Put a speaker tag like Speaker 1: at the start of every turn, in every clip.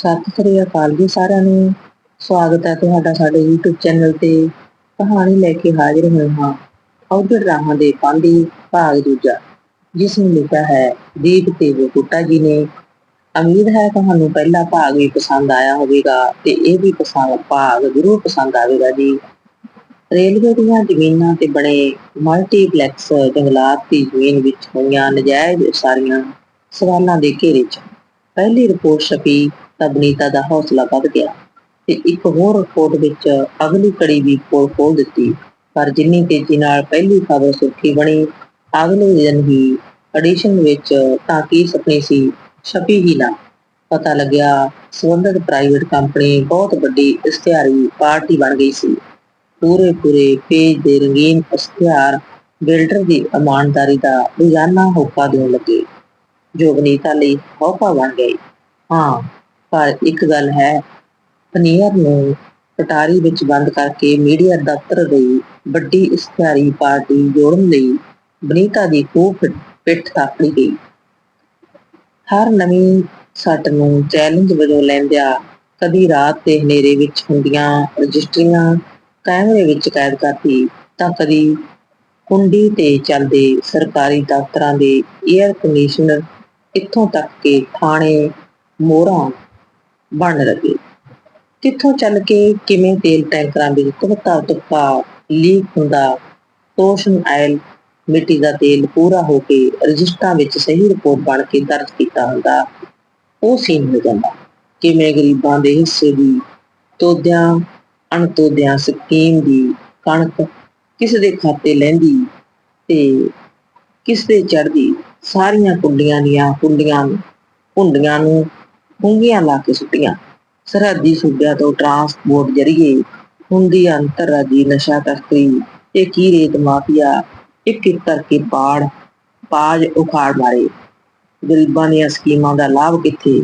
Speaker 1: ਸਤਿ ਸ੍ਰੀ ਅਕਾਲ ਜੀ ਸਾਰਿਆਂ ਨੂੰ। ਸਵਾਗਤ ਹੈ ਤੁਹਾਡਾ ਸਾਡੇ YouTube ਚੈਨਲ ਤੇ। ਕਹਾਣੀ ਲੈ ਕੇ ਹਾਜ਼ਰ ਹੋਏ ਹਾਂ। ਔਗੜ ਰਾਹਾਂ ਦੇ ਪਾਂਡੀ ਭਾਗ ਦੂਜਾ, ਜਿਸ ਨੂੰ ਲਿਖਿਆ ਹੈ ਦੀਪ ਤੇ ਗੁੱਟਾ ਜੀ ਨੇ। ਉਮੀਦ ਹੈ ਤੁਹਾਨੂੰ ਪਹਿਲਾ ਭਾਗ ਵੀ ਪਸੰਦ ਆਇਆ ਹੋਵੇਗਾ ਤੇ ਇਹ ਵੀ ਪਸੰਦ ਭਾਗ ਜ਼ਰੂਰ ਪਸੰਦ ਆਵੇਗਾ ਜੀ। ਰੇਲਵੇ ਦੀਆਂ ਜ਼ਮੀਨਾਂ ਤੇ ਬਣੇ ਮਲਟੀਪਲੈਕਸ ਜੰਗਲਾਤ ਦੀ ਜ਼ਮੀਨ ਵਿੱਚ ਹੋਈਆਂ ਨਜਾਇਜ਼ ਉਸਾਰੀਆਂ ਸਵਾਲਾਂ ਦੇ ਘੇਰੇ 'ਚ। ਪਹਿਲੀ ਰਿਪੋਰਟ ਛਪੀ ਤਾਂ ਬਨੀਤਾ ਦਾ ਹੌਸਲਾ ਵੱਧ ਗਿਆ ਤੇ ਇੱਕ ਹੋਰ ਰਿਪੋਰਟ ਵਿੱਚ ਅਗਲੀ ਕੜੀ ਵੀ ਪੋਲ ਖੋਲ ਦਿੱਤੀ। ਪਰ ਜਿੰਨੀ ਤੇਜ਼ੀ ਨਾਲ ਪਹਿਲੀ ਖਬਰ ਸੁਰਖੀ ਬਣੀ, ਅਗਲੇ ਦਿਨ ਹੀ ਐਡੀਸ਼ਨ ਵਿੱਚ ਤਾਂ ਕੀ ਸੀ, ਛਪੀ ਹੀ ਨਾ। ਪਤਾ ਲੱਗਿਆ ਸੰਬੰਧਿਤ ਪ੍ਰਾਈਵੇਟ ਕੰਪਨੀ ਬਹੁਤ ਵੱਡੀ ਇਸ਼ਤਿਹਾਰੀ ਪਾਰਟੀ ਬਣ ਗਈ ਸੀ। ਪੂਰੇ ਪੂਰੇ ਪੇਜ ਦੇ ਰੰਗੀਨ ਇਸ਼ਤਿਹਾਰ ਬਿਲਡਰ ਦੀ ਇਮਾਨਦਾਰੀ ਦਾ ਰੋਜ਼ਾਨਾ ਹੋਕਾ ਦੇਣ ਲੱਗੇ। ਜੋ ਬਨੀਤਾ ਲਈ ਹੋਕਾ ਬਣ ਗਏ ਹਾਂ ਪਰ ਇੱਕ ਗੱਲ ਹੈ, ਪਨੀਰ ਨੂੰ ਪਟਾਰੀ ਵਿੱਚ ਬੰਦ ਕਰਕੇ ਮੀਡੀਆ ਦਫ਼ਤਰ ਲਈ ਵੱਡੀ ਇਸ਼ਤਿਹਾਰੀ ਪਾਰਟੀ ਜੋੜਨ ਲਈ ਬਨੀਤਾ ਦੀ ਖੂਬ ਪਿੱਠ ਥਾਪੜੀ ਗਈ। ਹਰ ਨਵੀਂ ਸੱਟ ਨੂੰ ਚੈਲੰਜ ਵਜੋਂ ਲੈਂਦਿਆਂ ਕਦੀ ਰਾਤ ਦੇ ਹਨੇਰੇ ਵਿੱਚ ਹੁੰਦੀਆਂ ਰਜਿਸਟਰੀਆਂ ਕੈਮਰੇ ਵਿੱਚ ਕੈਦ ਕਰਦੀ ਤਾਂ ਕਦੀ ਕੁੰਡੀ ਤੇ ਚੱਲਦੇ ਸਰਕਾਰੀ ਦਫ਼ਤਰਾਂ ਦੇ 에ਅਰ ਕੰਡੀਸ਼ਨਰ ਇੱਥੋਂ ਤੱਕ ਕਿ ਥਾਣੇ ਮੋਹਰਾਂ ਬਣ ਲੱਗੇ ਕਿੱਥੋਂ ਚੱਲ ਕੇ ਕਿਵੇਂ ਤੇਲ ਟੈਂਕਰਾਂ ਵਿੱਚ ਤੁਪਕਾ ਤੁਪਕਾ ਲੀਕ ਹੁੰਦਾ ਟੋਸ਼ਨ ਆਇਲ, ਮਿੱਟੀ ਦਾ ਤੇਲ ਪੂਰਾ ਹੋ ਕੇ ਰਜਿਸਟਰਾਂ ਵਿੱਚ ਸਹੀ ਰਿਪੋਰਟ ਬਣ ਕੇ ਦਰਜ ਕੀਤਾ ਹੁੰਦਾ, ਉਹ ਸੀਨ ਹੋ ਜਾਂਦਾ। ਕਿਵੇਂ ਗਰੀਬਾਂ ਦੇ ਹਿੱਸੇ ਦੀ ਤੋਦਿਆਂ ਅਣਤੋਦਿਆਂ ਸਕੀਮ ਦੀ ਕਣਕ ਕਿਸ ਦੇ ਖਾਤੇ ਲੈਂਦੀ ਤੇ ਕਿਸ ਦੇ ਚੜਦੀ ਸਾਰੀਆਂ ਕੁੰਡੀਆਂ ਦੀਆਂ ਕੁੰਡੀਆਂ ਹੁੰਡੀਆਂ ਨੂੰ ਹੁੰਗੀਆਂ ਲਾ ਕੇ ਸੁੱਟੀਆਂ। ਸਰਹੱਦੀ ਸੂਬਿਆਂ ਤੋਂ ਟਰਾਂਸਪੋਰਟ ਜਰੀਏ ਹੁੰਦੀ ਅੰਤਰਰਾਜੀ ਨਸ਼ਾ ਤਸਕਰੀ ਤੇ ਕੀ ਰੇਤ ਮਾਫੀਆ ਇੱਕ ਇੱਕ ਕਰਕੇ ਪਾੜ, ਪਾਜ ਉਖਾੜ ਮਾਰੇ? ਗਰੀਬਾਂ ਦੀਆਂ ਸਕੀਮਾਂ ਦਾ ਲਾਭ ਕਿੱਥੇ?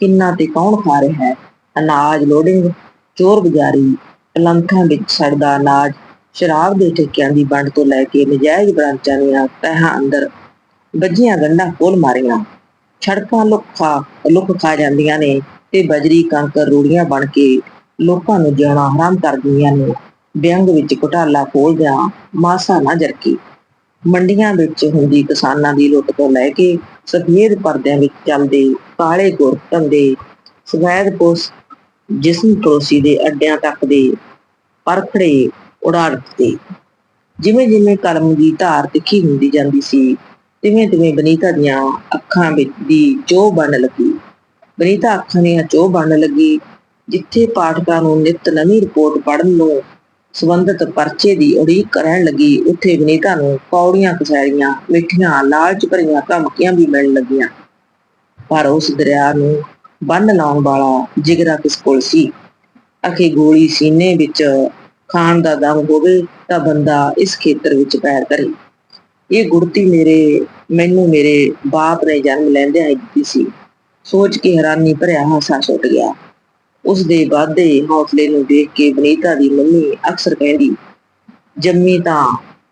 Speaker 1: ਕਿੰਨਾ ਤੇ ਕੌਣ ਖਾ ਰਿਹਾ ਹੈ? ਅਨਾਜ ਲੋਡਿੰਗ ਚੋਰ ਬਜ਼ਾਰੀ, ਪਲੰਥਾਂ ਵਿੱਚ ਸੜਦਾ ਅਨਾਜ, ਸ਼ਰਾਬ ਦੇ ਠੇਕਿਆਂ ਦੀ ਵੰਡ ਤੋਂ ਲੈ ਕੇ ਨਜਾਇਜ਼ ਬ੍ਰਾਂਚਾਂ ਦੀਆਂ ਤਹਿਾਂ ਅੰਦਰ ਵੱਜੀਆਂ ਗੰਢਾਂ ਕੋਲ ਮਾਰੀਆਂ। ਛੜਕਾਂ ਲੁੱਕ ਖਾ ਲੁੱਕ ਖਾ ਜਾਂਦੀਆਂ ਨੇ ਤੇ ਬਜਰੀ ਕੰਕਰ ਰੂੜੀਆਂ ਬਣ ਕੇ ਲੋਕਾਂ ਨੂੰ ਜਿਉਣਾ ਹਰਾਮ ਕਰ ਦਿੰਦੀਆਂ ਨੇ। ਵਿਅੰਗ ਵਿੱਚ ਘੁਟਾਲਾ ਖੋਲਦਿਆਂ ਮਾਸਾ ਨਾ ਜਰਕੀ। ਮੰਡੀਆਂ ਵਿੱਚ ਹੁੰਦੀ ਕਿਸਾਨਾਂ ਦੀ ਲੁੱਟ ਤੋਂ ਲੈ ਕੇ ਸਫੇਦ ਪਰਦਿਆਂ ਵਿੱਚ ਚੱਲਦੇ ਕਾਲੇ ਗੁਰ ਧੰਦੇ, ਸਵੈਦ ਪੁਸ, ਜਿਸਮ ਪਰੋਸੀ ਦੇ ਅੱਡਿਆਂ ਤੱਕ ਦੇ ਪਰਖੜੇ ਉਡਾੜ ਦਿੱਤੇ। ਜਿਵੇਂ ਜਿਵੇਂ ਕਲਮ ਦੀ ਧਾਰ ਤਿੱਖੀ ਹੁੰਦੀ ਜਾਂਦੀ ਸੀ ਤਿਵੇਂ ਤਿਵੇਂ ਬਨੀਤਾ ਦੀਆਂ ਅੱਖਾਂ ਵਿੱਚ ਦੀ ਚੋਹ ਬਣ ਲੱਗੀ। ਬਨੀਤਾ ਅੱਖਾਂ ਦੀਆਂ ਚੋਹ ਬਣ ਲੱਗੀ, ਜਿੱਥੇ ਪਾਠਕਾਂ ਨੂੰ ਨਿਤ ਨਵੀਂ ਰਿਪੋਰਟ ਪੜ੍ਹਨ ਨੂੰ ਸੰਬੰਧਿਤ ਪਰਚੇ ਦੀ ਉਡੀਕ ਕਰਨ ਲੱਗੀ, ਉੱਥੇ ਬਨੀਤਾ ਨੂੰ ਕੌੜੀਆਂ ਕਸੈਰੀਆਂ ਮਿੱਠੀਆਂ ਲਾਲਚ ਭਰੀਆਂ ਧਮਕੀਆਂ ਵੀ ਮਿਲਣ ਲੱਗੀਆਂ। ਪਰ ਉਸ ਦਰਿਆ ਨੂੰ ਬੰਨ ਲਾਉਣ ਵਾਲਾ ਜਿਗਰਾ ਕਿਸ ਕੋਲ ਸੀ? ਅਖੇ ਗੋਲੀ ਸੀਨੇ ਵਿੱਚ ਖਾਣ ਦਾ ਦਮ ਹੋਵੇ ਤਾਂ ਬੰਦਾ ਇਸ ਖੇਤਰ ਵਿੱਚ ਪੈਰ ਕਰੇ ਇਹ ਗੁੜਤੀ ਮੇਰੇ ਮੈਨੂੰ ਮੇਰੇ ਬਾਪ ਨੇ ਜਨਮ ਲੈਂਦਿਆਂ ਹੀ ਦਿੱਤੀ ਸੀ। ਸੋਚ ਕੇ ਹੈਰਾਨੀ ਭਰਿਆ ਹਾਸਾ ਛੁੱਟ ਗਿਆ। ਉਸ ਦੇ ਵਾਧੇ ਹੌਸਲੇ ਨੂੰ ਦੇਖ ਕੇ ਬਨੀਤਾ ਦੀ ਮੰਮੀ ਅਕਸਰ ਕਹਿੰਦੀ, ਜੰਮੀ ਤਾਂ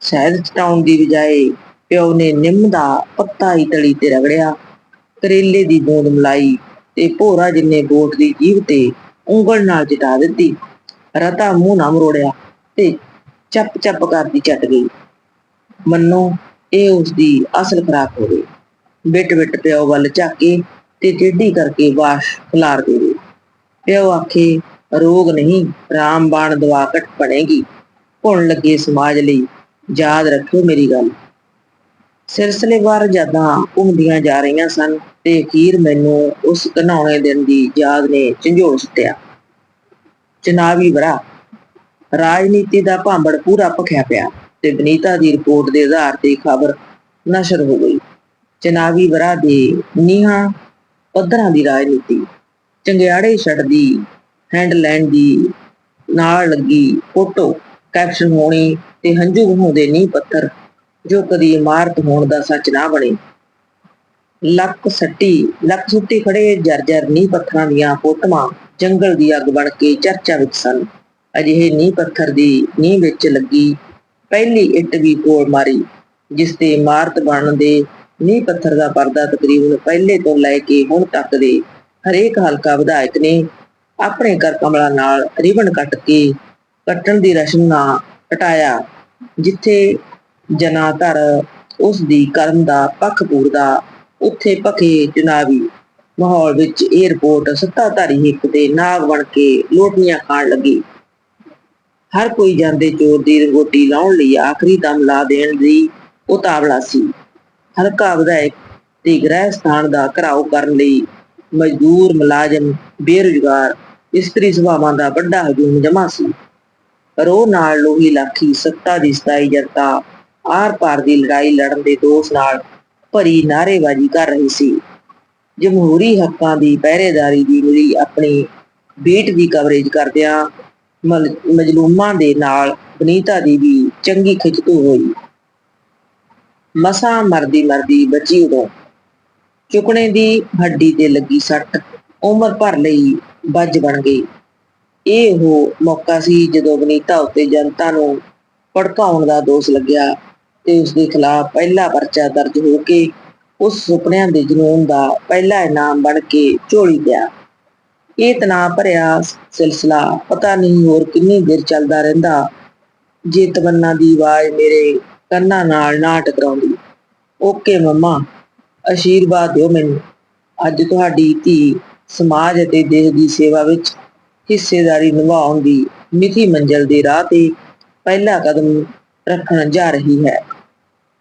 Speaker 1: ਸ਼ਹਿਦ ਚਟਾਉਣ ਦੀ ਬਜਾਏ ਪਿਓ ਨੇ ਨਿੰਮ ਦਾ ਪੱਤਾ ਹੀ ਤਲੀ ਤੇ ਰਗੜਿਆ। ਕਰੇਲੇ ਦੀ ਬੂੰਦ ਮਲਾਈ ਤੇ ਭੋਰਾ ਜਿੰਨੇ ਗੋਟ ਦੀ ਜੀਭ ਤੇ ਉਂਗਲ ਨਾਲ ਚਟਾ ਦਿੱਤੀ। ਰਤਾ ਮੂੰਹ ਨਾ ਮਰੋੜਿਆ ਤੇ ਚੱਪ ਚੱਪ ਕਰਦੀ ਚੱਟ ਗਈ। ਮੰਨੋ ਇਹ ਉਸ ਦੀ ਅਸਲ ਖਰਾਕ ਹੋਵੇ ਬਿਟ ਬਿਟ ਪਿਓ ਵੱਲ ਝਾਕੇ ਤੇ ਟੇਢੀ ਕਰਕੇ ਵਾਸ਼ ਖਲਾਰ ਦੇਵੇ ਪਿਓ ਆਖੇ, ਰੋਗ ਨਹੀਂ ਰਾਮਬਾਣ ਦਵਾ ਘਟ ਬਣੇਗੀ। ਭੁਣ ਲੱਗੇ ਸਮਾਜ ਲਈ, ਯਾਦ ਰੱਖਿਓ ਮੇਰੀ ਗੱਲ। ਸਿਰਸਲੇਵਾਰ ਜਦਾਂ ਘੁੰਮਦੀਆਂ ਜਾ ਰਹੀਆਂ ਸਨ ਤੇ ਅਖੀਰ ਮੈਨੂੰ ਉਸ ਘਨਾਉਣੇ ਦਿਨ ਦੀ ਯਾਦ ਨੇ ਝੰਜੋੜ ਸੁੱਟਿਆ। ਚਨਾਵੀ ਬੜਾ ਰਾਜਨੀਤੀ ਦਾ ਭਾਂਬੜ ਪੂਰਾ ਭਖਿਆ ਪਿਆ। ਤੇ ਬਨੀਤਾ ਦੀ ਰਿਪੋਰਟ ਦੇ ਆਧਾਰ ਤੇ ਖਬਰ ਨਸ਼ਰ ਹੋ ਗਈ। ਚਨਾਵੀ ਵਰਾ ਦੇ ਨੀਹਾਂ ਪੱਧਰਾਂ ਦੀ ਰਾਜਨੀਤੀ। ਚੰਗਿਆੜੇ ਛੱਡਦੀ ਹੈਂਡਲੈਂਡ ਦੀ ਨਾਲ ਲੱਗੀ ਫੋਟੋ। ਕੈਪਸ਼ਨ ਹੋਣੀ ਤੇ ਹੰਝੂ ਵਹਾਉਂਦੇ ਨੀ ਪੱਥਰ, ਜੋ ਕਦੀ ਇਮਾਰਤ ਹੋਣ ਦਾ ਸੱਚ ਨਾ ਬਣੇ। ਲੱਕ ਸੱਟੀ, ਲੱਕ ਸੁੱਟੀ ਖੜੇ ਜਰਜਰ ਨੀ ਪੱਥਰਾਂ ਦੀਆਂ ਫੋਟੋਆਂ ਜੰਗਲ ਦੀ ਅੱਗ ਬਣ ਕੇ ਚਰਚਾ ਵਿੱਚ ਸਨ। ਅਜਿਹੇ ਨੀ ਪੱਥਰ ਦੀ ਨੀ ਵਿੱਚ ਲੱਗੀ ਪਹਿਲੀ ਇੱਟ ਵੀ ਕੋਲ ਮਾਰੀ, ਜਿਸ ਤੇ ਇਮਾਰਤ ਬਣਨ ਦੇ ਨੀ ਪੱਥਰ ਦਾ ਪਰਦਾ ਤਕਰੀਬਨ ਪਹਿਲੇ ਤੋਂ ਲੈ ਕੇ ਹੁਣ ਤੱਕ ਦੇ ਹਰੇਕ ਹਲਕਾ ਵਿਧਾਇਕ ਨੇ ਆਪਣੇ ਕਰ ਕਮਲਾਂ ਨਾਲ ਰਿਬਨ ਕੱਟ ਕੇ ਕੱਟਣ ਦੀ ਰਸਮ ਨਾ ਹਟਾਇਆ, ਜਿੱਥੇ ਜਨਾਧਰ ਉਸ ਦੀ ਕਰਮ ਦਾ ਪੱਖ ਪੂਰਦਾ, ਉੱਥੇ ਭਖੇ ਚੁਣਾਵੀ ਮਾਹੌਲ ਵਿੱਚ ਇਹ ਸੱਤਾਧਾਰੀ ਹਿੱਕ ਦੇ ਨਾਗ ਬਣ ਕੇ ਲੋਟੀਆਂ ਖਾਣ ਲੱਗੀ। ਹਰ ਕੋਈ ਜਾਂਦੇ ਚੋਰ ਦੀ ਰੋਟੀ ਲਾਉਣ ਲਈ ਆਖਰੀ ਦਮ ਲਾ ਦੇਣ ਦੀ ਉਤਾਵਲਾ ਸੀ। ਹਲਕਾ ਵਿਧਾਇਕ ਤੇ ਗ੍ਰਹਿ ਸਥਾਨ ਦਾ ਘਰਾਓ ਕਰਨ ਲਈ ਮਜ਼ਦੂਰ, ਮੁਲਾਜ਼ਮ, ਬੇਰੁਜ਼ਗਾਰ, ਇਸਤਰੀ ਸਭਾਵਾਂ ਦਾ ਵੱਡਾ ਹਜੂਮ ਜਮਾ ਸੀ। ਰੋਹ ਨਾਲ ਲੋਹੀ ਲਾਖੀ ਸੱਤਾ ਦੀ ਸਤਾਈ ਜਨਤਾ, ਆਰ ਪਾਰ ਦੀ ਲੜਾਈ ਲੜਨ ਦੇ ਦੋਸ਼ ਨਾਲ ਭਰੀ ਨਾਅਰੇਬਾਜ਼ੀ ਕਰ ਰਹੀ ਸੀ। ਜਮਹੂਰੀ ਹੱਕਾਂ ਦੀ ਪਹਿਰੇਦਾਰੀ ਦੀ ਮਿਲੀ ਆਪਣੀ ਬੀਟ ਦੀ ਕਵਰੇਜ ਕਰਦਿਆਂ ਮਜਲੂਮਾਂ ਦੇ ਨਾਲ ਬਨੀਤਾ ਦੀ ਵੀ ਚੰਗੀ ਖਿੱਚਤੂ ਹੋਈ। ਮਸਾਂ ਮਰਦੀ ਮਰਦੀ ਬਚੀ ਉਦੋਂ। ਚੁਕਣੇ ਦੀ ਹੱਡੀ ਤੇ ਲੱਗੀ ਸੱਟ, ਉਮਰ ਭਰ ਲਈ ਬੱਜ ਬਣ ਗਈ। ਇਹ ਉਹ ਮੌਕਾ ਸੀ ਜਦੋਂ ਬਨੀਤਾ ਉੱਤੇ ਜਨਤਾ ਨੂੰ ਭੜਕਾਉਣ ਦਾ ਦੋਸ਼ ਲੱਗਿਆ ਤੇ ਉਸ ਦੇ ਖਿਲਾਫ ਪਹਿਲਾ ਪਰਚਾ ਦਰਜ ਹੋ ਕੇ ਉਸ ਸੁਪਨਿਆਂ ਦੇ ਜਨੂਨ ਦਾ ਪਹਿਲਾ ਇਨਾਮ ਬਣ ਕੇ ਝੋਲੀ ਪਿਆ। ਇਹ ਤਣਾਅ ਭਰਿਆ ਸਿਲਸਿਲਾ ਪਤਾ ਨਹੀਂ ਹੋਰ ਕਿੰਨੀ ਦੇਰ ਚੱਲਦਾ ਰਹਿੰਦਾ। ਜੇ ਤਮੰਨਾ ਦੀ ਆਵਾਜ਼ ਮੇਰੇ ਕੰਨਾਂ ਨਾਲ ਨਾ ਟਕਰਾਉਂਦੀ। ਓਕੇ ਮੰਮਾ ਆਸ਼ੀਰਵਾਦ ਦਿਓ ਮੈਨੂੰ। ਅੱਜ ਤੁਹਾਡੀ ਧੀ ਸਮਾਜ ਅਤੇ ਦੇਸ਼ ਦੀ ਸੇਵਾ ਵਿੱਚ ਹਿੱਸੇਦਾਰੀ ਨਿਭਾਉਣ ਦੀ ਮਿੱਥੀ ਮੰਜ਼ਲ ਦੇ ਰਾਹ ਤੇ ਪਹਿਲਾ ਕਦਮ ਰੱਖਣ ਜਾ ਰਹੀ ਹੈ।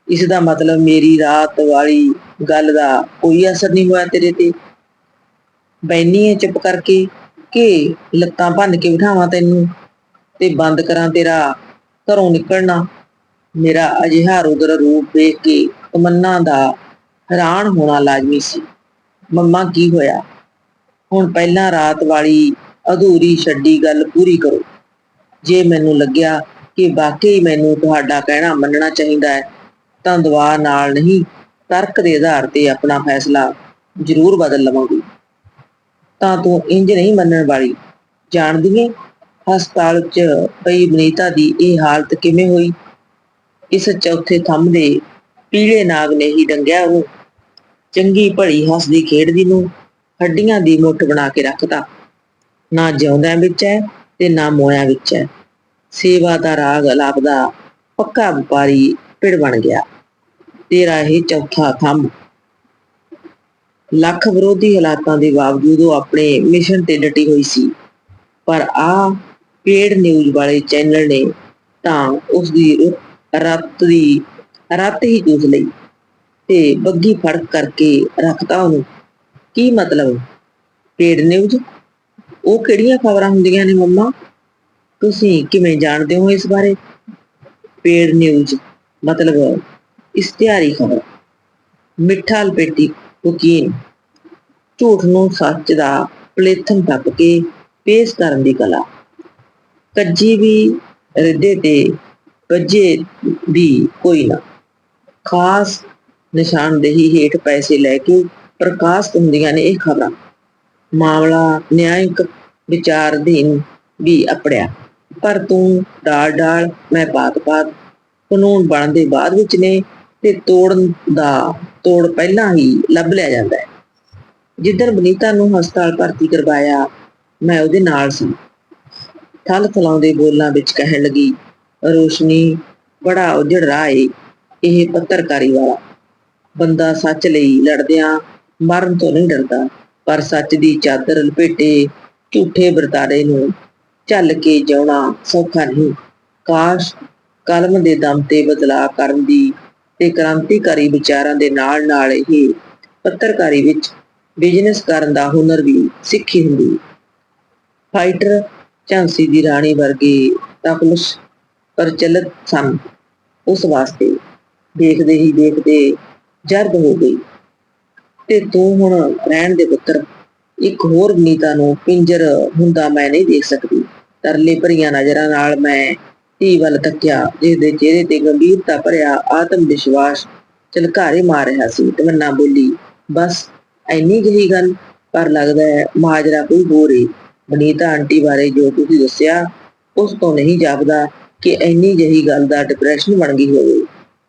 Speaker 1: ਇਸ ਦਾ ਮਤਲਬ ਮੇਰੀ ਰਾਤ ਵਾਲੀ ਗੱਲ ਦਾ ਕੋਈ ਅਸਰ ਨਹੀਂ ਹੋਇਆ ਤੇਰੇ ਤੇ। ਬੈਨੀ ਹੈ ਚੁੱਪ ਕਰਕੇ ਕਿ ਲੱਤਾਂ ਭੰਨ ਕੇ ਬਿਠਾਵਾਂ ਤੈਨੂੰ ਤੇ ਬੰਦ ਕਰਾਂ ਤੇਰਾ ਘਰੋਂ ਨਿਕਲਣਾ। ਮੇਰਾ ਅਜਿਹਾ ਰੁਦਰ ਰੂਪ ਵੇਖ ਕੇ ਤਮੰਨਾ ਦਾ ਹੈਰਾਨ ਹੋਣਾ ਲਾਜ਼ਮੀ ਸੀ। ਮੰਮਾ ਕੀ ਹੋਇਆ? ਹੁਣ ਪਹਿਲਾਂ ਰਾਤ ਵਾਲੀ ਅਧੂਰੀ ਛੱਡੀ ਗੱਲ ਪੂਰੀ ਕਰੋ। ਜੇ ਮੈਨੂੰ ਲੱਗਿਆ ਕਿ ਵਾਕਈ ਮੈਨੂੰ ਤੁਹਾਡਾ ਕਹਿਣਾ ਮੰਨਣਾ ਚਾਹੀਦਾ ਹੈ, ਤਾਂ ਦੁਆ ਨਾਲ ਨਹੀਂ, ਤਰਕ ਦੇ ਆਧਾਰ ਤੇ ਆਪਣਾ ਫੈਸਲਾ ਜ਼ਰੂਰ ਬਦਲ ਲਵਾਂਗੀ। ਤਾਂ ਤੂੰ ਇੰਜ ਨਹੀਂ ਮੰਨਣ ਵਾਲੀ। ਜਾਣਦੀ ਏ ਹਸਪਤਾਲ 'ਚ ਪਈ ਬਨੀਤਾ ਦੀ ਇਹ ਹਾਲਤ ਕਿਵੇਂ ਹੋਈ? ਇਸ ਚੌਥੇ ਥੰਮ ਦੇ ਪੀਲੇ ਨਾਗ ਨੇ ਹੀ ਡੰਗਿਆ ਉਹਨੂੰ। ਚੰਗੀ ਭਲੀ ਹੱਸਦੀ ਖੇਡਦੀ ਨੂੰ ਹੱਡੀਆਂ ਦੀ ਮੁੱਠ ਬਣਾ ਕੇ ਰੱਖਦਾ। ਨਾ ਜਿਉਂਦਿਆਂ ਵਿੱਚ ਹੈ ਤੇ ਨਾ ਮੋਇਆ ਵਿੱਚ ਹੈ। ਸੇਵਾ ਦਾ ਰਾਗ ਅਲਾਪਦਾ ਪੱਕਾ ਵਪਾਰੀ ਪਿੜ ਬਣ ਗਿਆ। ਤੇਰਾ ਇਹ ਚੌਥਾ ਥੰਮ ਲੱਖ ਵਿਰੋਧੀ ਹਾਲਾਤਾਂ ਦੇ ਬਾਵਜੂਦ ਉਹ ਆਪਣੇ ਮਿਸ਼ਨ ਤੇ ਡਟੀ ਹੋਈ ਸੀ। ਪਰ ਆ ਪੇਡ ਨਿਊਜ਼ ਵਾਲੇ ਚੈਨਲ ਨੇ ਤਾਂ ਉਸ ਦੀ ਰੱਤ ਦੀ, ਰੱਤ ਹੀ ਚੂਸ ਲਈ ਤੇ ਬੱਗੀ ਫੜਕ ਕਰਕੇ ਰੱਖਤਾ ਉਹਨੂੰ। ਕੀ ਮਤਲਬ? ਪੇਡ ਨਿਊਜ਼ ਉਹ ਕਿਹੜੀਆਂ ਖਬਰਾਂ ਹੁੰਦੀਆਂ ਨੇ ਮੰਮਾ? ਤੁਸੀਂ ਕਿਵੇਂ ਜਾਣਦੇ ਹੋ ਇਸ ਬਾਰੇ? ਪੇਡ ਨਿਊਜ਼ ਮਤਲਬ ਇਸ਼ਤਿਹਾਰੀ ਖਬਰ। ਮਿੱਠਾ ਲਪੇਟੀ ਯਕੀਨ ਝੂਠ ਨੂੰ ਸੱਚ ਦਾ ਪਲੇਥਨ ਟੱਪ ਕੇ ਪੇਸ਼ ਕਰਨ ਦੀ ਕਲਾ। ਕੱਜੀ ਵੀ ਰਿੱਧੇ ਤੇ ਵੱਜੇ ਵੀ ਕੋਈ ਨਾ। ਖਾਸ ਨਿਸ਼ਾਨਦੇਹੀ ਹੇਠ ਪੈਸੇ ਲੈ ਕੇ ਪ੍ਰਕਾਸ਼ਿਤ ਹੁੰਦੀਆਂ ਨੇ ਇਹ ਖਬਰਾਂ। ਮਾਮਲਾ ਨਿਆਇਕ ਵਿਚਾਰ ਅਧੀਨ ਵੀ ਅਪੜਿਆ। ਪਰ ਤੂੰ ਡਾਲ ਡਾਲ ਮੈਂ ਬਾਤ ਬਾਤ ਕਾਨੂੰਨ ਬਣਨ ਦੇ ਬਾਅਦ ਵਿੱਚ ਨੇ ਤੇ ਤੋੜਨ ਦਾ ਤੋੜ ਪਹਿਲਾਂ ਹੀ ਲੱਭ ਲਿਆ ਜਾਂਦਾ ਹੈ। ਜਿੱਦਣ ਬਨੀਤਾ ਨੂੰ ਹਸਪਤਾਲ ਭਰਤੀ ਕਰਵਾਇਆ, ਮੈਂ ਉਹਦੇ ਨਾਲ ਸੀ। ਥਲ ਥਲਾਉਂਦੇ ਬੋਲਾਂ ਵਿੱਚ ਕਹਿਣ ਲੱਗੀ, ਰੋਸ਼ਨੀ, ਬੜਾ ਉਜੜ ਰਹਾ ਏ, ਇਹ ਪੱਤਰਕਾਰੀ ਵਾਲਾ। ਬੰਦਾ ਸੱਚ ਲਈ ਲੜਦਿਆਂ ਮਰਨ ਤੋਂ ਨਹੀਂ ਡਰਦਾ, ਪਰ ਸੱਚ ਦੀ ਚਾਦਰ ਲਪੇਟੇ ਝੂਠੇ ਵਰਤਾਰੇ ਨੂੰ ਝੱਲ ਕੇ ਜਿਉਣਾ ਸੌਖਾ ਨਹੀਂ। ਕਾਸ਼ ਕਲਮ ਦੇ ਦਮ ਤੇ ਬਦਲਾਅ ਕਰਨ ਦੀ ਤੇ ਕ੍ਰਾਂਤੀਕਾਰੀ ਵਿਚਾਰਾਂ ਦੇ ਨਾਲ ਨਾਲ ਇਹ ਪੱਤਰਕਾਰੀ ਵਿੱਚ ਬਿਜ਼ਨਸ ਕਰਨ ਦਾ ਹੁਨਰ ਵੀ ਸਿੱਖੀ ਹੁੰਦੀ। ਫਾਈਟਰ ਝਾਂਸੀ ਦੀ ਰਾਣੀ ਵਰਗੇ ਤਕਲਸ਼ ਪ੍ਰਚਲਿਤ ਸਨ। ਉਸ ਵਾਸਤੇ ਦੇਖਦੇ ਹੀ ਦੇਖਦੇ ਜਰਦ ਹੋ ਗਈ। ਤੇ ਤੂੰ ਹੁਣ ਰਹਿਣ ਦੇ ਪੁੱਤਰ, ਇੱਕ ਹੋਰ ਨੀਤਾ ਨੂੰ ਪਿੰਜਰ ਹੁੰਦਾ ਮੈਂ ਨਹੀਂ ਦੇਖ ਸਕਦੀ। ਤਰਲੇ ਭਰੀਆਂ ਨਜ਼ਰਾਂ ਨਾਲ ਮੈਂ ਧੀ ਵੱਲ ਤੱਕਿਆ ਜਿਸ ਦੇ ਚਿਹਰੇ ਤੇ ਗੰਭੀਰਤਾ ਭਰਿਆ ਆਤਮ ਵਿਸ਼ਵਾਸ ਝਲਕਾਰੇ ਮਾਰ ਰਿਹਾ ਸੀ। ਤਮੰਨਾ ਬੋਲੀ, ਬਸ ਐਨੀ ਜਿਹੀ ਗੱਲ? ਪਰ ਲੱਗਦਾ ਹੈ ਮਾਜਰਾ ਕੋਈ ਹੋਰ ਏ। ਬਨੀਤਾ ਆਂਟੀ ਬਾਰੇ ਜੋ ਤੁਸੀਂ ਦੱਸਿਆ, ਉਸ ਤੋਂ ਨਹੀਂ ਜਾਪਦਾ ਕਿ ਐਨੀ ਜਿਹੀ ਗੱਲ ਦਾ ਡਿਪਰੈਸ਼ਨ ਬਣ ਗਈ ਹੋਵੇ।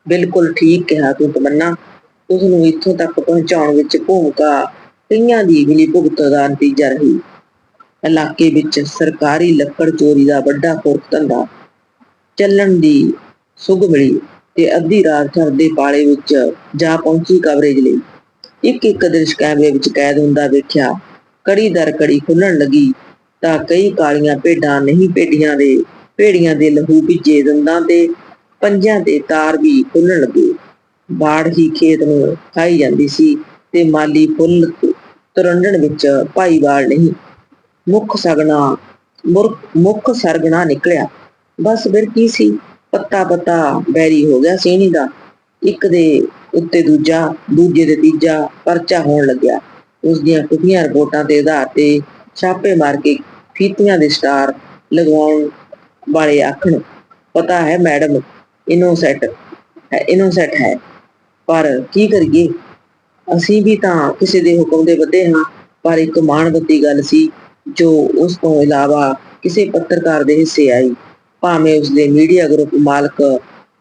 Speaker 1: ਬਿਲਕੁਲ ਠੀਕ ਕਿਹਾ ਤੂੰ ਤਮੰਨਾ। ਉਸ ਨੂੰ ਇੱਥੋਂ ਤੱਕ ਪਹੁੰਚਾਉਣ ਵਿੱਚ ਭੂਮਿਕਾ ਕਈਆਂ ਦੀ ਮਿਲੀ ਭੁਗਤ ਦਾ ਨਤੀਜਾ ਰਹੀ। ਇਲਾਕੇ ਵਿੱਚ ਸਰਕਾਰੀ ਲੱਕੜ ਚੋਰੀ ਦਾ ਵੱਡਾ ਖੋਰ ਧੰਦਾ ਚੱਲਣ ਦੀ ਸੁਗ ਮਿਲੀ ਤੇ ਅੱਧੀ ਰਾਤ ਠਰਦੇ ਪਾਲੇ ਵਿੱਚ ਜਾ ਪਹੁੰਚੀ ਕਵਰੇਜ ਲਈ। ਇੱਕ ਇੱਕ ਦ੍ਰਿਸ਼ ਕੈਮਰੇ ਵਿੱਚ ਕੈਦ ਹੁੰਦਾ ਵੇਖਿਆ, ਕੜੀ ਦਰ ਕੜੀ ਖੁੱਲਣ ਲੱਗੀ ਤਾਂ ਕਈ ਕਾਲੀਆਂ ਭੇਡਾਂ ਨਹੀਂ ਭੇਡੀਆਂ ਦੇ, ਭੇੜੀਆਂ ਦੇ ਲਹੂ ਭਿੱਜੇ ਦੰਦਾਂ ਤੇ ਪੰਜਾਂ ਦੇ ਤਾਰ ਵੀ ਖੁੱਲਣ ਲੱਗੇ। ਬਾੜ ਹੀ ਖੇਤ ਨੂੰ ਖਾਈ ਜਾਂਦੀ ਸੀ ਤੇ ਮਾਲੀ ਫੁੱਲ ਤਰੰਡਣ ਵਿੱਚ ਭਾਈਵਾਲ ਨਹੀਂ। ਮੁੱਖ ਸਗਣਾ ਮੁੱਖ ਸਰਗਣਾ ਨਿਕਲਿਆ। ਬਸ ਫਿਰ ਕੀ ਸੀ? ਪੱਤਾ ਪੱਤਾ ਬੈਰੀ ਹੋ ਗਿਆ ਸੀਣੀ ਦਾ। ਇੱਕ ਦੇ ਉੱਤੇ ਦੂਜਾ, ਦੂਜੇ ਦੇ ਤੀਜਾ ਪਰਚਾ ਹੋਣ ਲੱਗਿਆ। ਉਸ ਦੀਆਂ ਟੁਕੀਆਂ ਰਿਪੋਰਟਾਂ ਦੇ ਆਧਾਰ ਤੇ ਛਾਪੇ ਮਾਰ ਕੇ ਫੀਤੀਆਂ ਦੇ ਸਟਾਰ ਲਗਵਾਉਣ ਵਾਲੇ ਆਖਣ, ਪਤਾ ਹੈ ਮੈਡਮ ਇਨੋਸੈਟ ਹੈ ਇਨੋਸੈਟ ਹੈ। ਪਰ ਕੀ ਕਰੀਏ? ਅਸੀਂ ਵੀ ਤਾਂ ਕਿਸੇ ਦੇ ਹੁਕਮ ਦੇ ਬੱਧੇ ਹਾਂ। ਪਰ ਇੱਕ ਮਾਣਵਤੀ ਗੱਲ ਸੀ ਜੋ ਉਸ ਤੋਂ ਇਲਾਵਾ ਕਿਸੇ ਪੱਤਰਕਾਰ ਦੇ ਹਿੱਸੇ ਆਈ। ਭਾਵੇਂ ਉਸ ਦੇ ਮੀਡੀਆ ਗਰੁੱਪ ਮਾਲਕ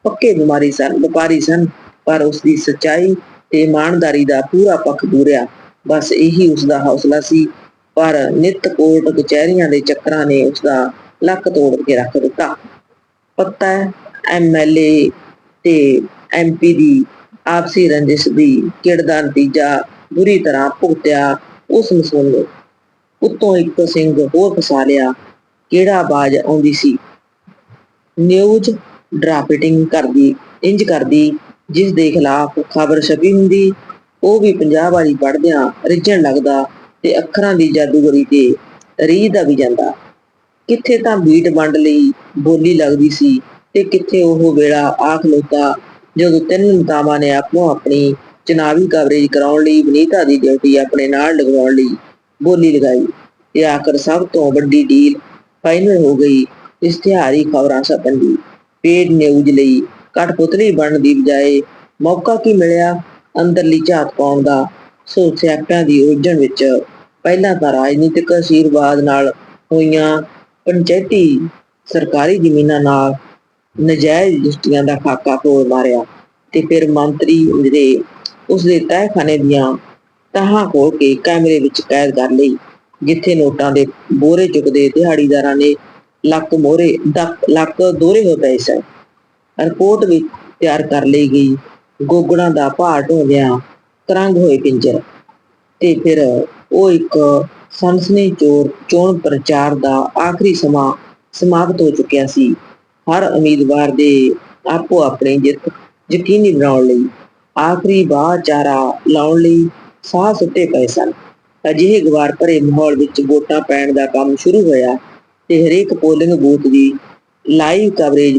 Speaker 1: ਪੱਕੇ ਬਿਮਾਰੀ ਸਨ, ਵਪਾਰੀ ਸਨ, ਪਰ ਉਸ ਦੀ ਸੱਚਾਈ ਤੇ ਇਮਾਨਦਾਰੀ ਦਾ ਪੂਰਾ ਪੱਖ ਪੂਰਿਆ ਬਸ ਇਹੀ ਉਸ ਦਾ ਹੌਸਲਾ ਸੀ। ਪਰ ਨਿਤ ਕੋਰਟ ਕਚਹਿਰੀਆਂ ਦੇ ਚੱਕਰਾਂ ਨੇ ਉਸ ਦਾ ਲੱਕ ਤੋੜ ਕੇ ਰੱਖ ਦਿੱਤਾ। ਪਤਾ ਐਮਐਲਏ ਤੇ ਐਮਪੀ ਦੀ ਆਪਸੀ ਰੰਜਿਸ਼ ਦੀ ਕਿੜ ਦਾ ਨਤੀਜਾ ਬੁਰੀ ਤਰ੍ਹਾਂ ਭੁਗਤਿਆ ਉਸ ਸੁਣ ਨੇ। ਉਤੋਂ ਇੱਕ ਸਿੰਘ ਹੋਰ ਫਸਾ ਲਿਆ। ਕਿਹੜਾ ਆਵਾਜ਼ ਆਉਂਦੀ ਸੀ? ਨਿਊਜ਼ ਡਰਾਫਟਿੰਗ ਕਰਦੀ ਇੰਜ ਕਰਦੀ, ਜਿਸ ਦੇ ਖਿਲਾਫ ਖਬਰ ਛਪੀ ਹੁੰਦੀ, ਉਹ ਵੀ ਪੰਜਾਬ ਵਾਲੀ ਪੜ੍ਹਦਿਆਂ ਰਿਝਣ ਲੱਗਦਾ ਤੇ ਅੱਖਰਾਂ ਦੀ ਜਾਦੂਗਰੀ ਤੇ ਰੀਝ ਵੀ ਜਾਂਦਾ। ਕਿੱਥੇ ਤਾਂ ਬੀਟ ਵੰਡ ਲਈ ਬੋਲੀ ਲੱਗਦੀ ਸੀ ਤੇ ਕਿੱਥੇ ਉਹ ਵੇਲਾ ਆਖ ਲੋਤਾ, ਜਦੋਂ ਤਿੰਨ ਨੇਤਾਵਾਂ ਨੇ ਆਪੋ ਆਪਣੀ ਚੁਣਾਵੀ ਕਵਰੇਜ ਕਰਾਉਣ ਲਈ ਵਨੀਤਾ ਦੀ ਡਿਊਟੀ ਆਪਣੇ ਨਾਲ ਲਗਵਾਉਣ ਲਈ ਬੋਲੀ ਲਗਾਈ। ਤੇ ਆਖਰ ਸਭ ਤੋਂ ਵੱਡੀ ਡੀਲ ਫਾਈਨਲ ਹੋ ਗਈ। ਇਸ਼ਤਿਹਾਰੀ ਖਬਰਾਂ ਛਪਣ ਦੀ ਪੇਡ ਨਿਊਜ਼ ਲਈ ਕਠਪੁਤਲੀ ਬਣਨ ਦੀ ਬਜਾਏ ਮੌਕਾ ਕੀ ਮਿਲਿਆ? ਅੰਦਰਲੀ ਝਾਤ ਪਾਉਣ ਦਾ ਸੋ ਸਿਆਪਿਆਂ ਦੀ ਉਲਝਣ ਵਿੱਚ ਪਹਿਲਾਂ ਤਾਂ ਰਾਜਨੀਤਿਕ ਆਸ਼ੀਰਵਾਦ ਨਾਲ ਹੋਈਆਂ ਪੰਚਾਇਤੀ ਸਰਕਾਰੀ ਜ਼ਮੀਨਾਂ ਨਾਲ ਨਜਾਇਜ਼ ਰਜਿਸਟਰੀਆਂ ਦਾ ਖਾਕਾ ਤੋੜ ਮਾਰਿਆ ਤੇ ਫਿਰ ਮੰਤਰੀ ਦੇ ਉਸ ਦੇ ਤਹਿਖਾਨੇ ਦੀਆਂ ਤਹਾਂ ਖੋਲ ਕੇ ਕੈਮਰੇ ਵਿੱਚ ਕੈਦ ਕਰ ਲਈ, ਜਿੱਥੇ ਨੋਟਾਂ ਦੇ ਬੋਰੇ ਚੁੱਕਦੇ ਦਿਹਾੜੀਦਾਰਾਂ ਨੇ ਲੱਕ ਮੋਰੇ ਲੱਕ ਦੋਰੇ ਹੋ ਪਏ ਸਨ। ਰਿਪੋਰਟ ਵੀ ਤਿਆਰ ਕਰ ਲਈ ਗਈ। ਗੋਗੜਾਂ ਦਾ ਭਾਰ ਢੋਂਦਿਆਂ ਤਰੰਗ ਹੋਏ ਪਿੰਜਰ। ਤੇ ਫਿਰ ਉਹ ਇੱਕ ਸਨਸਨੀ ਚੋਰ ਚੋਣ ਪ੍ਰਚਾਰ ਦਾ ਆਖਰੀ ਸਮਾਂ ਸਮਾਪਤ ਹੋ ਚੁੱਕਿਆ ਸੀ। ਹਰ ਉਮੀਦਵਾਰ ਦੇ ਆਪੋ ਆਪਣੀ ਜਿੱਤ ਯਕੀਨੀ ਬਣਾਉਣ ਲਈ ਆਖਰੀ ਬਾਹ ਚਾਰਾ ਲਾਉਣ ਲਈ ਸਾਹ ਸੁੱਤੇ ਪਏ ਸਨ। ਅਜਿਹੇ ਗਵਾਰ ਭਰੇ ਮਾਹੌਲ ਵਿੱਚ ਵੋਟਾਂ ਪੈਣ ਦਾ ਕੰਮ ਸ਼ੁਰੂ ਹੋਇਆ। ਤੇ ਹਰੇਕ ਪੋਲਿੰਗ ਬੂਥ ਦੀ ਲਾਈਵ ਕਵਰੇਜ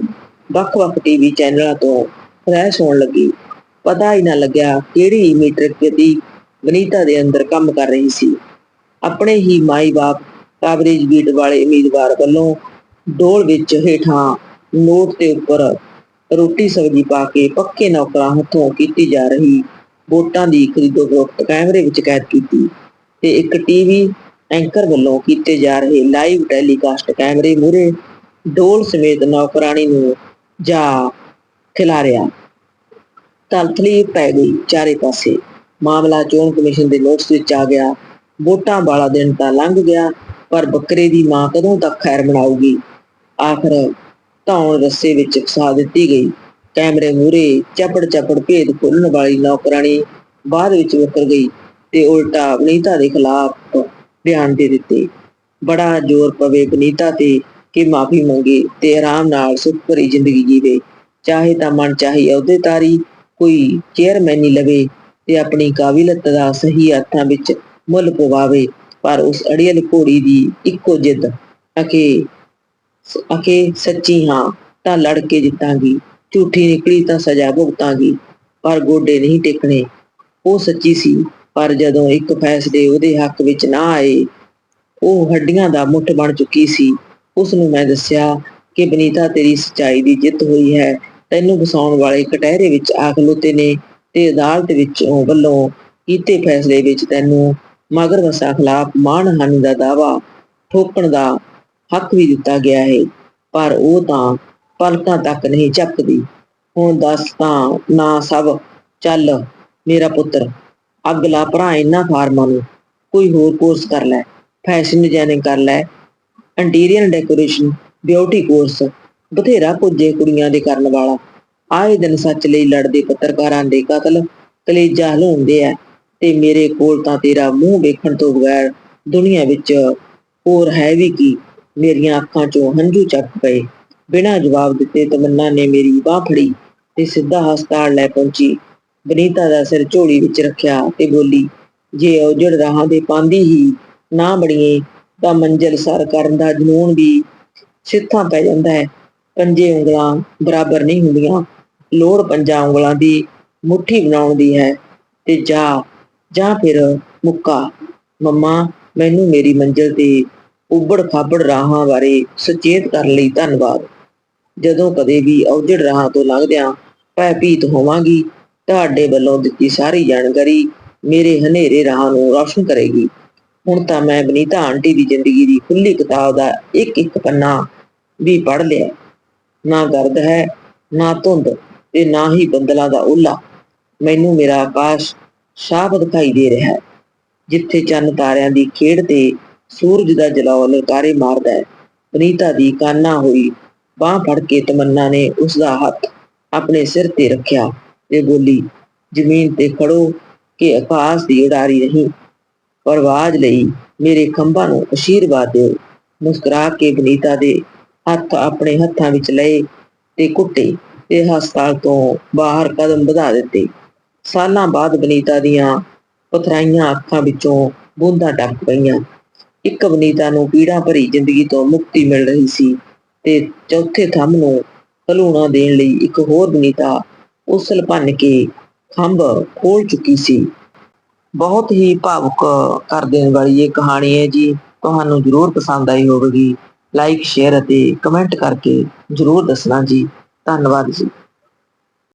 Speaker 1: ਵੱਖ-ਵੱਖ ਟੀਵੀ ਚੈਨਲਾਂ ਤੋਂ ਫਲੈਸ਼ ਹੋਣ ਲੱਗੀ। ਪਤਾ ਹੀ ਨਾ ਲੱਗਿਆ ਕਿਹੜੀ ਮੀਟਰ ਗਤੀ ਵਨੀਤਾ ਦੇ ਅੰਦਰ ਕੰਮ ਕਰ ਰਹੀ ਸੀ। ਆਪਣੇ ਹੀ ਮਾਈ-ਬਾਪ ਕਵਰੇਜ ਬੀਟ ਵਾਲੇ ਉਮੀਦਵਾਰ ਵੱਲੋਂ ਡੋਲ ਵਿੱਚ ਹੇਠਾਂ ਨੋਟ ਤੇ ਉੱਪਰ ਰੋਟੀ ਸਬਜ਼ੀ ਪਾ ਕੇ ਪੱਕੇ ਨੌਕਰਾਂ ਹੱਥੋਂ ਕੀਤੀ ਜਾ ਰਹੀ ਵੋਟਾਂ ਦੀ ਖਰੀਦੋ ਫਰੋਖਤ ਕੈਮਰੇ ਵਿੱਚ ਕੈਦ ਕੀਤੀ ਤੇ ਇੱਕ ਟੀਵੀ ਐਂਕਰ ਵੱਲੋਂ ਕੀਤੇ ਜਾ ਰਹੇ ਲਾਈਵ ਟੈਲੀਕਾਸਟ ਕੈਮਰੇ ਮੂਰੇ ਡੋਲ ਸਮੇਤ ਨੌਕਰਾਣੀ ਨੂੰ ਜਾ ਖਿਲਾਰਿਆ। ਤਲਥਲੀ ਪੈ ਗਈ ਚਾਰੇ ਪਾਸੇ। ਮਾਮਲਾ ਚੋਣ ਕਮਿਸ਼ਨ ਦੇ ਨੋਟਿਸ ਵਿੱਚ ਆ ਗਿਆ। ਵੋਟਾਂ ਵਾਲਾ ਦਿਨ ਤਾਂ ਲੰਘ ਗਿਆ, ਪਰ ਬੱਕਰੇ ਦੀ ਮਾਂ ਕਦੋਂ ਤੱਕ ਖੈਰ ਮਨਾਊਗੀ? ਆਖਰ ਧੌਣ ਰੱਸੇ ਵਿੱਚ ਫਸਾ ਦਿੱਤੀ ਗਈ। ਕੈਮਰੇ ਮੂਰੇ ਚਪੜ ਚਪੜ ਭੇਦ ਖੋਲਣ ਵਾਲੀ ਨੌਕਰਾਣੀ ਬਾਅਦ ਵਿੱਚ ਮੁੱਕਰ ਗਈ ਤੇ ਉਲਟਾ ਅਵਨੀਤਾ ਦੇ ਖਿਲਾਫ ਬਿਆਨ ਦੇ ਦਿੱਤੇ। ਬੜਾ ਜ਼ੋਰ ਪਵੇ ਵਨੀਤਾ ਤੇ ਕਿ ਮਾਫੀ ਮੰਗੇ ਤੇ ਆਰਾਮ ਨਾਲ ਸੁਖ ਭਰੀ ਜ਼ਿੰਦਗੀ ਜੀਵੇ। ਚਾਹੇ ਤਾਂ ਮਨ ਚਾਹੀ ਅਹੁਦੇਦਾਰੀ ਕੋਈ ਚੇਅਰਮੈਨੀ ਲਵੇ ਤੇ ਆਪਣੀ ਕਾਬਿਲਤ ਦਾ ਸਹੀ ਅਰਥਾਂ ਵਿੱਚ ਮੁੱਲ ਪਵਾਵੇ, ਪਰ ਉਸ ਅੜੀਅਲ ਘੋੜੀ ਦੀ ਇੱਕੋ ਜਿੱਦ ਅਕੇ ਅਕੇ ਸੱਚੀ ਹਾਂ, ਤਾਂ ਲੜ ਕੇ ਜਿੱਤਾਂਗੀ, ਝੂਠੀ ਨਿਕਲੀ ਤਾਂ ਸਜ਼ਾ ਭੁਗਤਾਂਗੀ, ਪਰ ਗੋਡੇ ਨਹੀਂ ਟੇਕਣੇ। ਉਹ ਸੱਚੀ ਸੀ ਪਰ ਜਦੋਂ ਇੱਕ ਫੈਸਲੇ ਉਹਦੇ ਹੱਕ ਵਿੱਚ ਨਾ ਆਏ, ਉਹ ਹੱਡੀਆਂ ਦਾ ਮੁੱਠ ਬਣ ਚੁੱਕੀ ਸੀ। ਉਸ ਨੂੰ ਮੈਂ ਦੱਸਿਆ ਕਿ ਬਨੀਤਾ, ਤੇਰੀ ਸਚਾਈ ਦੀ ਜਿੱਤ ਹੋਈ ਹੈ। ਤੈਨੂੰ ਵਸਾਉਣ ਵਾਲੇ ਕਟਹਿਰੇ ਵਿੱਚ ਆਖਲੋਤੇ ਨੇ ਤੇ ਅਦਾਲਤ ਵਿੱਚ ਵੱਲੋਂ ਕੀਤੇ ਫੈਸਲੇ ਵਿੱਚ ਤੈਨੂੰ ਮਗਰ ਵਸਾ ਖਿਲਾਫ ਮਾਣਹਾਨੀ ਦਾ ਦਾਵਾ ਠੋਕਣ ਦਾ ਹੱਕ ਵੀ ਦਿੱਤਾ ਗਿਆ ਹੈ। ਪਰ ਉਹ ਤਾਂ ਪਲਕਾਂ ਤੱਕ ਨਹੀਂ ਚੱਕਦੀ ਹੁਣ ਦੱਸ ਤਾਂ ਨਾ ਸਭ ਚੱਲ, ਮੇਰਾ ਪੁੱਤਰ। ਅੱਗ ਲਾ ਭਰਾ ਇਹਨਾਂ ਫਾਰਮਾਂ ਨੂੰ ਕੋਈ ਹੋਰ ਕੋਰਸ ਕਰ ਲੈ ਫੈਸ਼ਨ ਡਿਜ਼ਾਈਨਿੰਗ ਕਰ ਲੈ ਇੰਟੀਰੀਅਰ ਡੈਕੋਰੇਸ਼ਨ ਬਿਊਟੀ ਕੋਰਸ ਬਥੇਰਾ ਪੁੱਜੇ ਕੁੜੀਆਂ ਦੇ ਕਰਨ ਵਾਲਾ। ਆਏ ਦਿਨ ਸੱਚ ਲਈ ਲੜਦੇ ਪੱਤਰਕਾਰਾਂ ਦੇ ਕਤਲ, ਕਲੇਜਾ ਹਲਾਉਂਦੇ ਆ ਤੇ ਮੇਰੇ ਕੋਲ ਤਾਂ ਤੇਰਾ ਮੂੰਹ ਵੇਖਣ ਤੋਂ ਬਗੈਰ ਦੁਨੀਆ ਵਿੱਚ ਹੋਰ ਹੈ ਵੀ ਕੀ? ਮੇਰੀਆਂ ਅੱਖਾਂ 'ਚੋਂ ਹੰਝੂ ਚੱਕ ਪਏ। ਬਿਨਾਂ ਜਵਾਬ ਦਿੱਤੇ ਤਮੰਨਾ ਨੇ ਮੇਰੀ ਬਾਹ ਫੜੀ ਤੇ ਸਿੱਧਾ ਹਸਪਤਾਲ ਲੈ ਪਹੁੰਚੀ। ਬਨੀਤਾ ਦਾ ਸਿਰ ਝੋਲੀ ਵਿੱਚ ਰੱਖਿਆ ਤੇ ਬੋਲੀ, ਜੇ ਔਜੜ ਰਾਹਾਂ ਦੇ ਪਾਂਦੀ ਹੀ ਨਾ ਬਣੀਏ ਤਾਂ ਮੰਜ਼ਿਲ ਸਰ ਕਰਨ ਦਾ ਜਨੂਨ ਵੀ ਸਿੱਥਾਂ ਪੈ ਜਾਂਦਾ ਹੈ। ਪੰਜੇ ਉਂਗਲਾਂ ਬਰਾਬਰ ਨਹੀਂ ਹੁੰਦੀਆਂ। ਲੋੜ ਪੰਜਾਂ ਉਂਗਲਾਂ ਦੀ ਮੁੱਠੀ ਬਣਾਉਣ ਦੀ ਹੈ ਤੇ ਜਾ, ਜਾਂ ਫਿਰ ਮੁੱਕਾ, ਮੰਮਾ, ਮੈਨੂੰ ਮੇਰੀ ਮੰਜ਼ਿਲ ਤੇ ਉੱਬੜ ਖਾਬੜ ਰਾਹਾਂ ਬਾਰੇ ਸੁਚੇਤ ਕਰਨ ਲਈ ਧੰਨਵਾਦ। ਜਦੋਂ ਕਦੇ ਵੀ ਔਜੜ ਰਾਹਾਂ ਤੋਂ ਲੰਘਦਿਆਂ ਭੈਭੀਤ ਹੋਵਾਂਗੀ ਤੁਹਾਡੇ ਵੱਲੋਂ ਦਿੱਤੀ ਸਾਰੀ ਜਾਣਕਾਰੀ ਮੇਰੇ ਹਨੇਰੇ ਰਾਹ ਨੂੰ ਰੌਸ਼ਨ ਕਰੇਗੀ। ਹੁਣ ਤਾਂ ਮੈਂ ਬਨੀਤਾ ਆਂਟੀ ਦੀ ਜ਼ਿੰਦਗੀ ਦੀ ਖੁੱਲੀ ਕਿਤਾਬ ਦਾ ਇੱਕ ਇੱਕ ਪੰਨਾ ਵੀ ਪੜ੍ਹ ਲਿਆ। ਨਾ ਦਰਦ ਹੈ, ਨਾ ਧੁੰਦ ਤੇ ਨਾ ਹੀ ਬੰਦਲਾਂ ਦਾ ਉੱਲਾ। ਮੈਨੂੰ ਮੇਰਾ ਆਕਾਸ਼ ਸਾਫ਼ ਦਿਖਾਈ ਦੇ ਰਿਹਾ ਹੈ, ਜਿੱਥੇ ਚੰਨ ਤਾਰਿਆਂ ਦੀ ਖੇਡ ਤੇ ਸੂਰਜ ਦਾ ਜਲਾਉ ਲਲਕਾਰੇ ਮਾਰਦਾ ਹੈ। ਬਨੀਤਾ ਦੀ ਕਾਨਾ ਹੋਈ ਬਾਹ ਫੜ ਕੇ ਤਮੰਨਾ ਨੇ ਉਸ ਦਾ ਹੱਥ ਆਪਣੇ ਸਿਰ ਤੇ ਰੱਖਿਆ। ਤੇ ਬੋਲੀ, ਜ਼ਮੀਨ ਤੇ ਖੜੋ ਕਿ ਆਕਾਸ਼ ਦੀ ਉਡਾਰੀ ਨਹੀਂ। ਪਰਵਾਜ਼ ਲਈ ਮੇਰੇ ਖੰਭਾਂ ਨੂੰ ਅਸ਼ੀਰਵਾਦ ਦਿਓ। ਮੁਸਕਰਾ ਕੇ ਬਨੀਤਾ ਦੇ ਹੱਥ ਆਪਣੇ ਹੱਥਾਂ ਵਿੱਚ ਲਏ ਤੇ ਕੁੱਟੇ ਤੇ ਹਸਪਤਾਲ ਤੋਂ ਬਾਹਰ ਕਦਮ ਵਧਾ ਦਿੱਤੇ। ਸਾਲਾਂ ਬਾਅਦ ਬਨੀਤਾ ਦੀਆਂ ਪਥਰਾਈਆਂ ਅੱਖਾਂ ਵਿੱਚੋਂ ਬੂੰਦਾਂ ਟਪਕ ਗਈਆਂ ਇੱਕ ਬਨੀਤਾ ਨੂੰ ਪੀੜਾ ਭਰੀ ਜ਼ਿੰਦਗੀ ਤੋਂ ਮੁਕਤੀ ਮਿਲ ਰਹੀ ਸੀ ਤੇ ਚੌਥੇ ਥੰਮ ਨੂੰ ਹਲੂਣਾ ਦੇਣ ਲਈ ਇੱਕ ਹੋਰ ਬਨੀਤਾ ਉਸਲ ਭੰਨ ਕੇ ਖੰਭ ਖੋਲ ਚੁੱਕੀ ਸੀ। ਬਹੁਤ ਹੀ ਭਾਵੁਕ ਕਰ ਦੇਣ ਵਾਲੀ ਇਹ ਕਹਾਣੀ ਹੈ ਜੀ, ਤੁਹਾਨੂੰ ਜ਼ਰੂਰ ਪਸੰਦ ਆਈ ਹੋਵੇਗੀ। ਲਾਈਕ ਸ਼ੇਅਰ ਅਤੇ ਕਮੈਂਟ ਕਰਕੇ ਜ਼ਰੂਰ ਦੱਸਣਾ ਜੀ। ਧੰਨਵਾਦ ਜੀ।